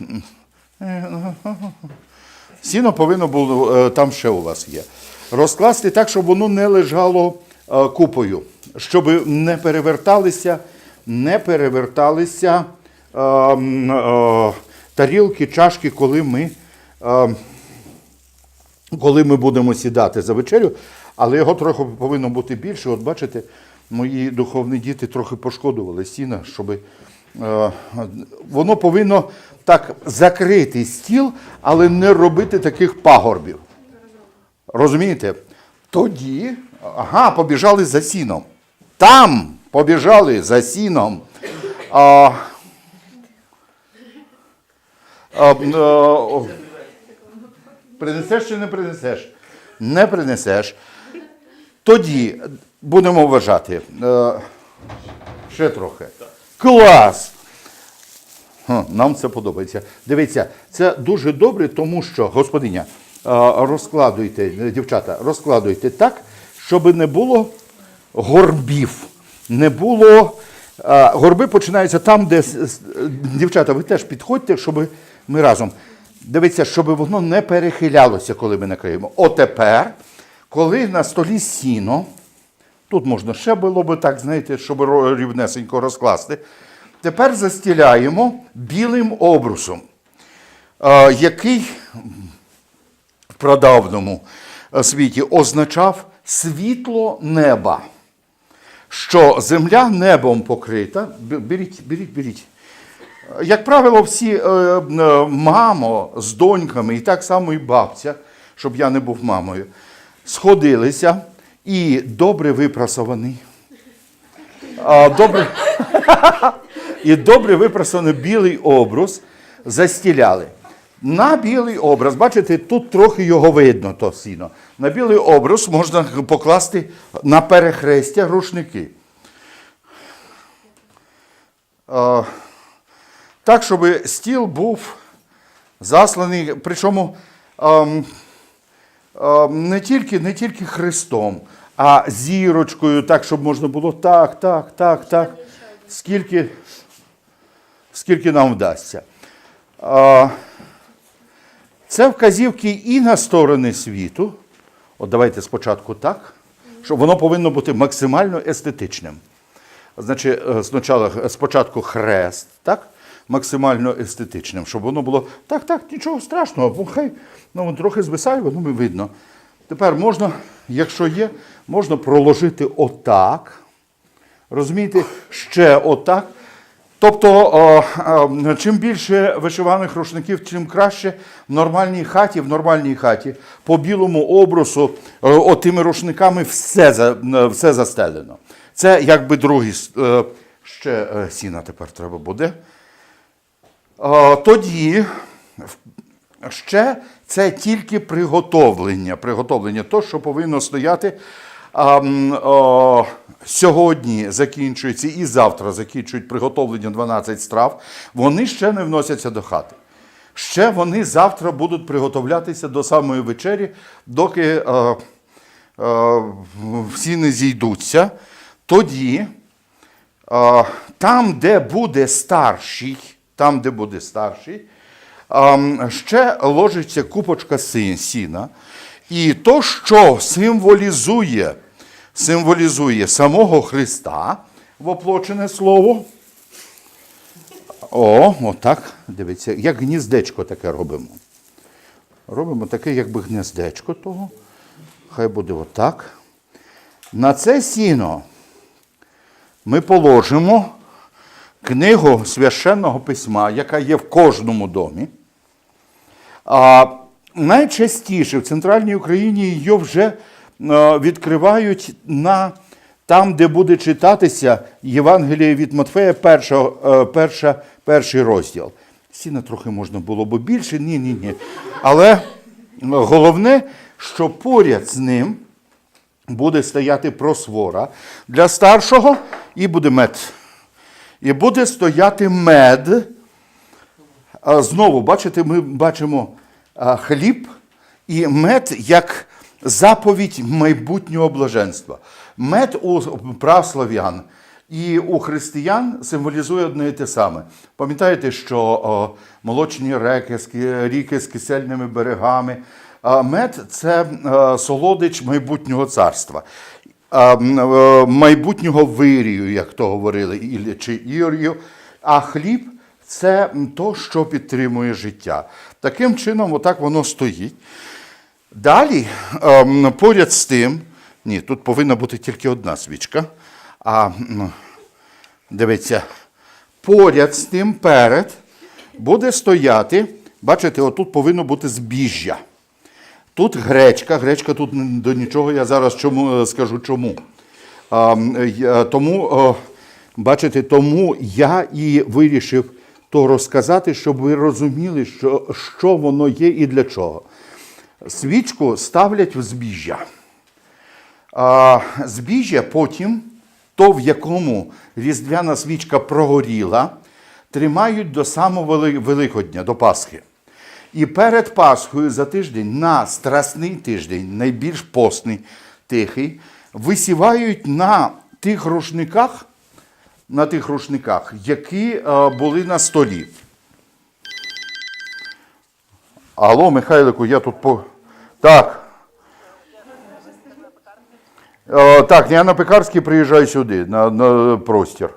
Сіно повинно було, е, там ще у вас є. Розкласти так, щоб воно не лежало е, купою, щоб не переверталися, не переверталися е, е, тарілки, чашки, коли ми, е, коли ми будемо сідати за вечерю, але його трохи повинно бути більше. От бачите, мої духовні діти трохи пошкодували сіна, щоб воно повинно так закрити стіл, але не робити таких пагорбів. Розумієте? Тоді, ага, побіжали за сіном. Там побіжали за сіном. А, а, а, принесеш чи не принесеш? Не принесеш. Тоді будемо вважати. Е, ще трохи. Клас! Нам це подобається. Дивіться, це дуже добре, тому що, господиня, розкладуйте, дівчата, розкладуйте так, щоб не було горбів. Не було. Горби починаються там, де дівчата, ви теж підходьте, щоб ми разом. Дивіться, щоб воно не перехилялося, коли ми накриємо. Отепер, коли на столі сіно, Тут можна ще було би так, знаєте, щоб рівнесенько розкласти. Тепер застіляємо білим обрусом, е, який в прадавному е, світі означав світло неба. Що земля небом покрита. Беріть, беріть, беріть. Як правило, всі е, мамо з доньками, і так само і бабця, щоб я не був мамою, сходилися і добре випрасований. Добре, і добре випрасований білий образ застіляли. На білий образ, бачите, тут трохи його видно, то сіно. На білий образ можна покласти на перехрестя рушники. Так, щоб стіл був засланий, причому ем, не, тільки, не тільки Христом, а зірочкою, так, щоб можна було так, так, так, так, скільки, скільки нам вдасться. Це вказівки і на сторони світу. От давайте спочатку так, щоб воно повинно бути максимально естетичним. Значить, е, спочатку, спочатку хрест, так? Максимально естетичним, щоб воно було так, так, нічого страшного, бо хай ну, трохи звисає, воно видно. Тепер можна, якщо є, можна проложити отак. Розумієте, ще отак. Тобто, о, о, чим більше вишиваних рушників, чим краще в нормальній хаті, в нормальній хаті, по білому обрусу, отими рушниками все, е, все застелено. Це якби другий. е, Ще е, сіна тепер треба буде. О, Тоді ще це тільки приготовлення. Приготовлення то, що повинно стояти. О, сьогодні закінчується і завтра закінчують приготовлення 12 страв. Вони ще не вносяться до хати. Ще вони завтра будуть приготовлятися до самої вечері, доки е, е, всі не зійдуться. Тоді а, там, де буде старший, там, де буде старший, ще ложиться купочка сіна. І то, що символізує, символізує самого Христа, воплочене слово. О, отак, дивіться, як гніздечко таке робимо. Робимо таке, якби гнездечко того. Хай буде отак. На це сіно ми положимо книгу священного письма, яка є в кожному домі. А найчастіше в центральній Україні її вже е, відкривають на там, де буде читатися Євангеліє від Матфея, перша, е, перша, перший розділ. Сіна трохи можна було б більше, ні, ні, ні. Але головне, що поряд з ним буде стояти просвора для старшого, і буде мед. І буде стояти мед. Знову, бачите, ми бачимо хліб і мед як заповідь майбутнього блаженства. Мед у праслав'ян І у християн символізує одне і те саме. Пам'ятаєте, що молочні реки, ріки з кисельними берегами. Мед це е, солодич майбутнього царства, майбутнього вирію, як то говорили, чи Ірію. А хліб це то, що підтримує життя. Таким чином, отак воно стоїть. Далі, ем, поряд з тим, ні, тут повинна бути тільки одна свічка. А дивіться, поряд з тим перед буде стояти, бачите, отут повинно бути збіжжя. Тут гречка, гречка тут до нічого, я зараз чому, е, скажу чому. А, тому, бачите, тому я і вирішив то розказати, щоб ви розуміли, що, що воно є і для чого. Свічку ставлять в збіжжя. А, збіжжя потім, то, в якому різдвяна свічка прогоріла, тримають до самого Великодня, до Пасхи. І перед Пасхою за тиждень на страсний тиждень, найбільш постний, тихий, висівають на тих рушниках, на тих рушниках, які е, були на столі. Алло, Михайлику, я тут по. Так. Е, так, я на Пекарський приїжджаю сюди, на, на простір.